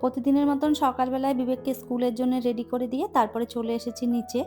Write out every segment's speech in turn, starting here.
প্রতিদিনের মতন সকালবেলায় বিবেককে স্কুলের জন্য রেডি করে দিয়ে তারপরে চলে এসেছি নিচে।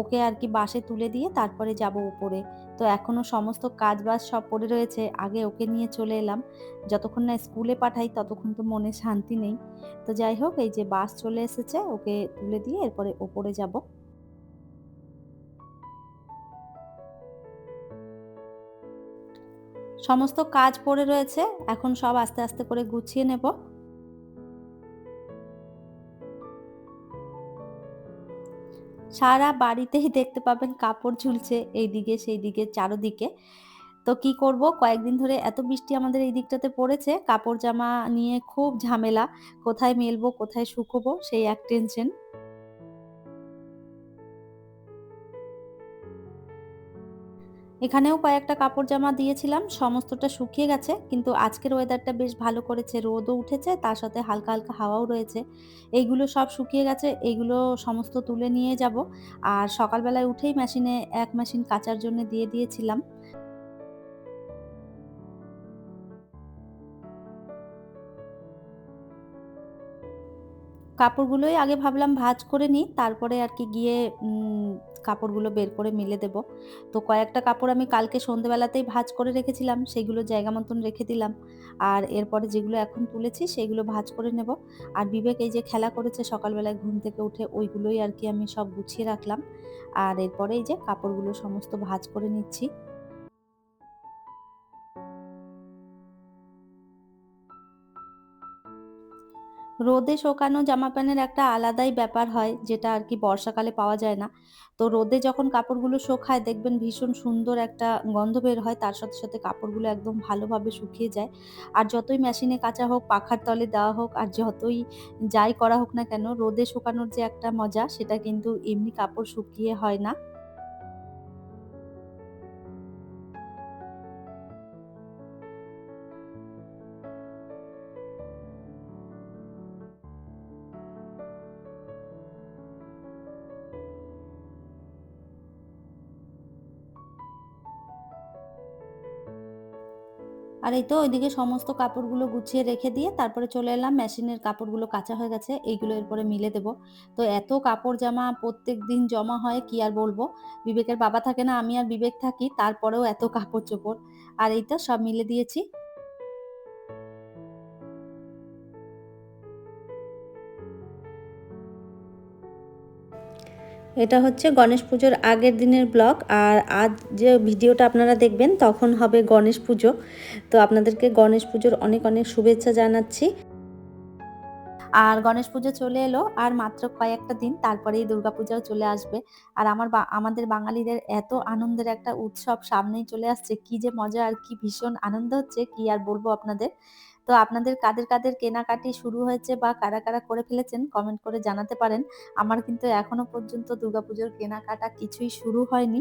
ওকে আর কি বাসে তুলে দিয়ে তারপরে যাব উপরে। তো এখনও সমস্ত কাজ বাজ সব পড়ে রয়েছে। আগে ওকে নিয়ে চলে এলাম। যতক্ষণ না স্কুলে পাঠাই ততক্ষণ তো মনে শান্তি নেই। তো যাই হোক, এই যে বাস চলে এসেছে, ওকে তুলে দিয়ে এরপরে ওপরে যাব। সমস্ত কাজ পড়ে রয়েছে। এখন সব আস্তে আস্তে করে গুছিয়ে নেব। সারা বাড়িতেই দেখতে পাবেন কাপড় ঝুলছে এইদিকে সেই দিকে চারোদিকে। তো কি করব? কয়েকদিন ধরে এত বৃষ্টি আমাদের এই দিকটাতে পড়েছে, কাপড় জামা নিয়ে খুব ঝামেলা। কোথায় মেলবো, কোথায় শুকোবো, সেই এক টেনশন এখানেও কয়েকটা কাপড় জামা দিয়েছিলাম, সমস্তটা শুকিয়ে গেছে, কিন্তু আজকের ওয়েদারটা বেশ ভালো করেছে, রোদও উঠেছে, তার সাথে হালকা হালকা হাওয়াও রয়েছে। এইগুলো সব শুকিয়ে গেছে, এইগুলো সমস্ত তুলে নিয়ে যাব। আর সকালবেলায় উঠেই মেশিনে এক মেশিন কাচার জন্য দিয়ে দিয়েছিলাম। কাপড়গুলোই আগে ভাবলাম ভাজ করে নিই, তারপরে আর কি গিয়ে কাপড়গুলো বের করে মিলে দেব। তো কয়েকটা কাপড় আমি কালকে সন্ধেবেলাতেই ভাজ করে রেখেছিলাম, সেগুলো জায়গা মতন রেখে দিলাম। আর এরপরে যেগুলো এখন তুলেছি, সেগুলো ভাজ করে নেব। আর বিবেক এই যে খেলা করেছে সকালবেলায় ঘুম থেকে উঠে, ওইগুলোই আর কি আমি সব গুছিয়ে রাখলাম। আর এরপরে এই যে কাপড়গুলো সমস্ত ভাজ করে নিচ্ছি। রোদে শোকানো জামা প্যান্টের একটা আলাদাই ব্যাপার হয়, যেটা আর কি বর্ষাকালে পাওয়া যায় না। তো রোদে যখন কাপড়গুলো শোকায়, দেখবেন ভীষণ সুন্দর একটা গন্ধ বের হয়, তার সাথে সাথে কাপড়গুলো একদম ভালোভাবে শুকিয়ে যায়। আর যতই মেশিনে কাচা হোক, পাখার তলে দেওয়া হোক, আর যতই যাই করা হোক না কেন, রোদে শুকানোর যে একটা মজা, সেটা কিন্তু এমনি কাপড় শুকিয়ে হয় না। আর এই তো ওইদিকে সমস্ত কাপড়গুলো গুছিয়ে রেখে দিয়ে তারপরে চলে এলাম। মেশিনের কাপড়গুলো কাঁচা হয়ে গেছে, এইগুলো এরপরে মিলে দেব। তো এত কাপড় জামা প্রত্যেক দিন জমা হয়, কি আর বলব? বিবেকের বাবা থাকে না, আমি আর বিবেক থাকি, তারপরেও এত কাপড় চোপড়। আর এইটা সব মিলে দিয়েছি। এটা হচ্ছে গণেশ পুজোর আগের দিনের ব্লগ আর আজ যে ভিডিওটা আপনারা দেখবেন তখন হবে গণেশ পুজো। তো আপনাদেরকে গণেশ পুজোর অনেক অনেক শুভেচ্ছা জানাচ্ছি। আর গণেশ পুজো চলে এলো আর মাত্র কয়েকটা দিন তারপরেই দুর্গাপূজাও চলে আসবে। আর আমার আমাদের বাঙালিদের এত আনন্দের একটা উৎসব সামনেই চলে আসছে। কি যে মজা আর কি ভীষণ আনন্দ হচ্ছে, কি আর বলব আপনাদের। তো আপনাদের কাদের কাদের কেনাকাটি শুরু হয়েছে বা কারা কারা করে ফেলেছেন কমেন্ট করে জানাতে পারেন। আমার কিন্তু এখনও পর্যন্ত দুর্গাপুজোর কেনাকাটা কিছুই শুরু হয়নি।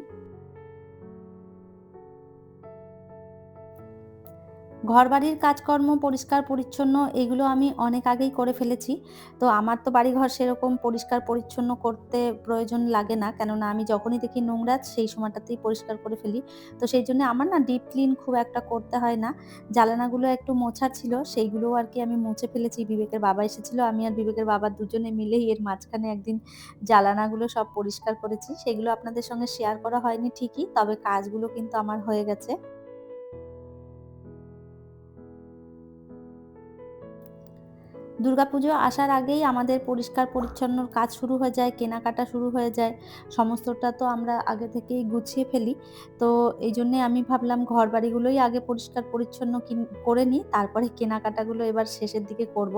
ঘরবাড়ির কাজকর্ম পরিষ্কার, পরিচ্ছন্ন, এগুলো আমি অনেক আগেই করে ফেলেছি। তো আমার তো বাড়িঘর সেরকম পরিষ্কার, পরিচ্ছন্ন করতে প্রয়োজন লাগে না। কেননা আমি যখনই দেখি নোংরা, সেই সময়টাতেই পরিষ্কার করে ফেলি। তো সেই জন্য আমার না ডিপ ক্লিন খুব একটা করতে হয় না। জ্বালানাগুলো একটু মোছা ছিল, সেইগুলোও আর কি আমি মুছে ফেলেছি। বিবেকের বাবা এসেছিল, আমি আর বিবেকের বাবা দুজনে মিলেই এর মাঝখানে একদিন জ্বালানাগুলো সব পরিষ্কার করেছি। সেগুলো আপনাদের সঙ্গে শেয়ার করা হয়নি ঠিকই, তবে কাজগুলো কিন্তু আমার হয়ে গেছে। দুর্গাপুজো আসার আগেই আমাদের পরিষ্কার পরিচ্ছন্নর কাজ শুরু হয়ে যায়, কেনাকাটা শুরু হয়ে যায়। সমস্তটা তো আমরা আগে থেকেই গুছিয়ে ফেলি। তো এই জন্যে আমি ভাবলাম ঘর বাড়িগুলোই আগে পরিষ্কার পরিচ্ছন্ন করে নিই, তারপরে কেনাকাটাগুলো এবার শেষের দিকে করব।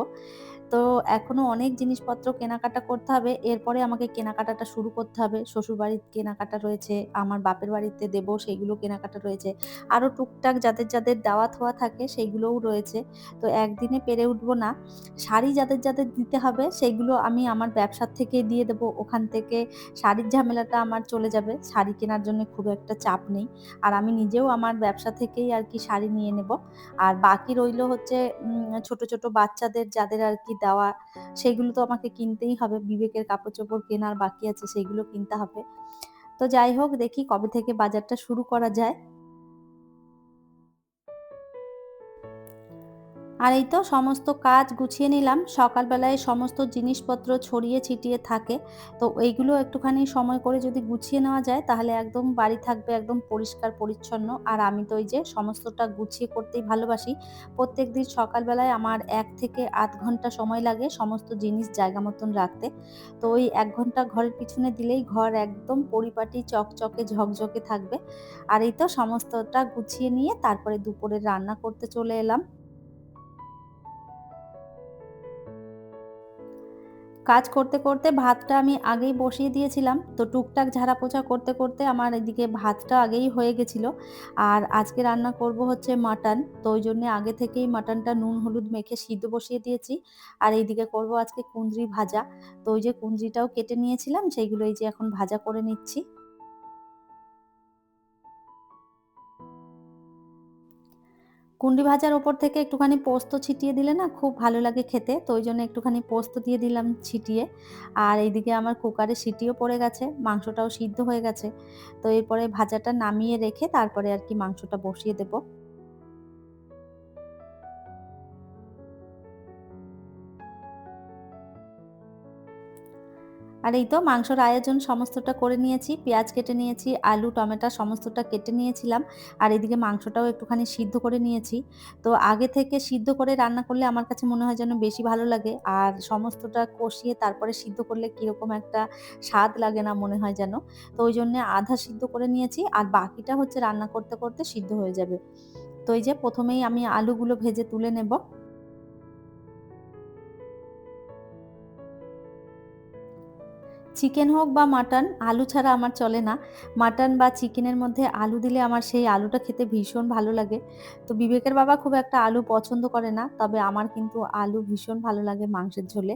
তো এখনও অনেক জিনিসপত্র কেনাকাটা করতে হবে। এরপরে আমাকে কেনাকাটাটা শুরু করতে হবে। শ্বশুরবাড়ির কেনাকাটা রয়েছে, আমার বাপের বাড়িতে দেব সেইগুলো কেনাকাটা রয়েছে। আরও টুকটাক যাদের যাদের দেওয়া থোয়া থাকে সেইগুলোও রয়েছে। তো একদিনে পেরে উঠবো না। শাড়ি যাদের যাদের দিতে হবে সেইগুলো আমি আমার ব্যবসার থেকে দিয়ে দেবো। ওখান থেকে শাড়ির ঝামেলাটা আমার চলে যাবে। শাড়ি কেনার জন্য খুব একটা চাপ নেই। আর আমি নিজেও আমার ব্যবসা থেকেই আর কি শাড়ি নিয়ে নেব। আর বাকি রইল হচ্ছে ছোট ছোট বাচ্চাদের যাদের আর কি দেওয়া, সেগুলো তো আমাকে কিনতেই হবে। বিবেকের কাপড় চোপড় কেনার বাকি আছে, সেগুলো কিনতে হবে। তো যাই হোক, দেখি কবে থেকে বাজারটা শুরু করা যায়। আর এই তো সমস্ত কাজ গুছিয়ে নিলাম। সকালবেলায় সমস্ত জিনিসপত্র ছড়িয়ে ছিটিয়ে থাকে। তো এইগুলো একটুখানি সময় করে যদি গুছিয়ে নেওয়া যায়, তাহলে একদম বাড়ি থাকবে একদম পরিষ্কার, পরিচ্ছন্ন। আর আমি তো ওই যে সমস্তটা গুছিয়ে করতেই ভালোবাসি। প্রত্যেক দিন সকালবেলায় আমার এক থেকে আধ ঘণ্টা সময় লাগে সমস্ত জিনিস জায়গা মতন রাখতে। তো ওই এক ঘণ্টা ঘরের পিছনে দিলেই ঘর একদম পরিপাটি, চকচকে, ঝকঝকে থাকবে। আর এই তো সমস্তটা গুছিয়ে নিয়ে তারপরে দুপুরে রান্না করতে চলে এলাম। কাজ করতে করতে ভাতটা আমি আগেই বসিয়ে দিয়েছিলাম। তো টুকটাক ঝাড়া পোছা করতে করতে আমার এদিকে ভাতটা আগেই হয়ে গেছিল। আর আজকে রান্না করব হচ্ছে মাটন। তো ওই জন্যে আগে থেকেই মাটনটা নুন, হলুদ মেখে সিদ্ধ বসিয়ে দিয়েছি। আর এইদিকে করব আজকে কুঁদরি ভাজা। তো ওই যে কুঁদরিটাও কেটে নিয়েছিলাম, সেইগুলো এই যে এখন ভাজা করে নিচ্ছি। কুন্ডি ভাজার ওপর থেকে একটুখানি পোস্ত ছিটিয়ে দিলে না খুব ভালো লাগে খেতে, তো ওই জন্য একটুখানি পোস্ত দিয়ে দিলাম ছিটিয়ে। আর এইদিকে আমার কুকারে সিটিও পড়ে গেছে, মাংসটাও সিদ্ধ হয়ে গেছে। তো এরপরে ভাজাটা নামিয়ে রেখে তারপরে আর কি মাংসটা বসিয়ে দেবো। আর এই তো মাংসর আয়োজন সমস্তটা করে নিয়েছি, পেঁয়াজ কেটে নিয়েছি, আলু, টমেটো সমস্তটা কেটে নিয়েছিলাম আর এদিকে মাংসটাও একটুখানি সিদ্ধ করে নিয়েছি। তো আগে থেকে সিদ্ধ করে রান্না করলে আমার কাছে মনে হয় যেন বেশি ভালো লাগে আর সমস্তটা কষিয়ে তারপরে সিদ্ধ করলে কীরকম একটা স্বাদ লাগে না মনে হয় যেন। তো ওই জন্যে আধা সিদ্ধ করে নিয়েছি আর বাকিটা হচ্ছে রান্না করতে করতে সিদ্ধ হয়ে যাবে। তো এই যে প্রথমেই আমি আলুগুলো ভেজে তুলে নেব। চিকেন হোক বা মাটন, আলু ছাড়া আমার চলে না। মাটন বা চিকেনের মধ্যে আলু দিলে আমার সেই আলুটা খেতে ভীষণ ভালো লাগে। তো বিবেকের বাবা খুব একটা আলু পছন্দ করে না, তবে আমার কিন্তু আলু ভীষণ ভালো লাগে মাংসের ঝোলে।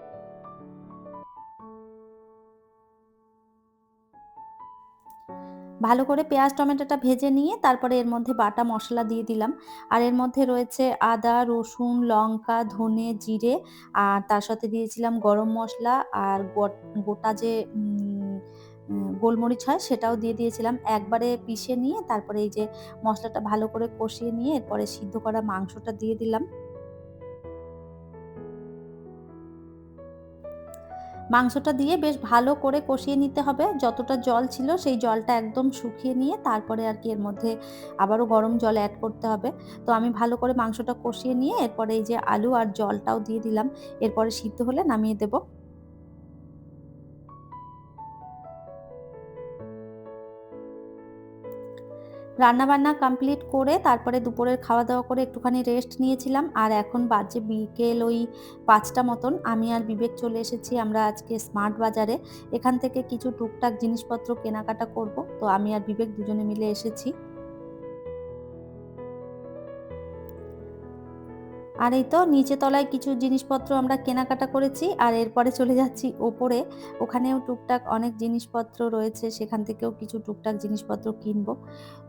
ভালো করে পেঁয়াজ, টমেটোটা ভেজে নিয়ে তারপরে এর মধ্যে বাটা মশলা দিয়ে দিলাম। আর এর মধ্যে রয়েছে আদা, রসুন, লঙ্কা, ধনে, জিরে আর তার সাথে দিয়েছিলাম গরম মশলা আর গোটা যে গোলমরিচ হয় সেটাও দিয়ে দিয়েছিলাম। একবারে পিষে নিয়ে তারপরে এই যে মশলাটা ভালো করে কষিয়ে নিয়ে এরপরে সিদ্ধ করা মাংসটা দিয়ে দিলাম। মাংসটা দিয়ে বেশ ভালো করে কষিয়ে নিতে হবে। যতটা জল ছিল সেই জলটা একদম শুকিয়ে নিয়ে তারপরে আর কি এর মধ্যে আবারও গরম জল অ্যাড করতে হবে। তো আমি ভালো করে মাংসটা কষিয়ে নিয়ে এরপরে এই যে আলু আর জলটাও দিয়ে দিলাম। এরপরে সিদ্ধ হলে নামিয়ে দেবো। রান্নাবান্না কমপ্লিট করে তারপরে দুপুরের খাওয়া দাওয়া করে একটুখানি রেস্ট নিয়েছিলাম। আর এখন বাজে বিকেল ওই পাঁচটা মতন। আমি আর বিবেক চলে এসেছি আমরা আজকে স্মার্ট বাজারে। এখান থেকে কিছু টুকটাক জিনিসপত্র কেনাকাটা করব। তো আমি আর বিবেক দুজনে মিলে এসেছি। আর এই তো নিচে তলায় কিছু জিনিসপত্র আমরা কেনাকাটা করেছি। আর এরপরে চলে যাচ্ছি ওপরে। ওখানেও টুকটাক অনেক জিনিসপত্র রয়েছে। সেখান থেকেও কিছু টুকটাক জিনিসপত্র কিনবো।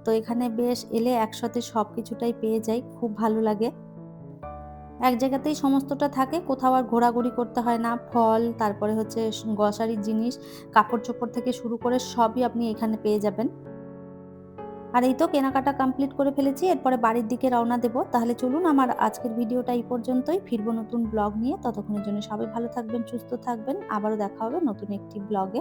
তো এখানে বেশ এলে একসাথে সব কিছুটাই পেয়ে যাই, খুব ভালো লাগে। এক জায়গাতেই সমস্তটা থাকে, কোথাও আর ঘোরাঘুরি করতে হয় না। ফল, তারপরে হচ্ছে গ্রসারির জিনিস কাপড় চোপড় থেকে শুরু করে সবই আপনি এখানে পেয়ে যাবেন। আর এই তো কেনাকাটা কমপ্লিট করে ফেলেছি, এরপরে বাড়ির দিকে রওনা দেব। তাহলে চলুন আমার আজকের ভিডিওটা এই পর্যন্তই। ফিরবো নতুন ব্লগ নিয়ে। ততক্ষণের জন্য সবাই ভালো থাকবেন, সুস্থ থাকবেন। আবারও দেখা হবে নতুন একটি ব্লগে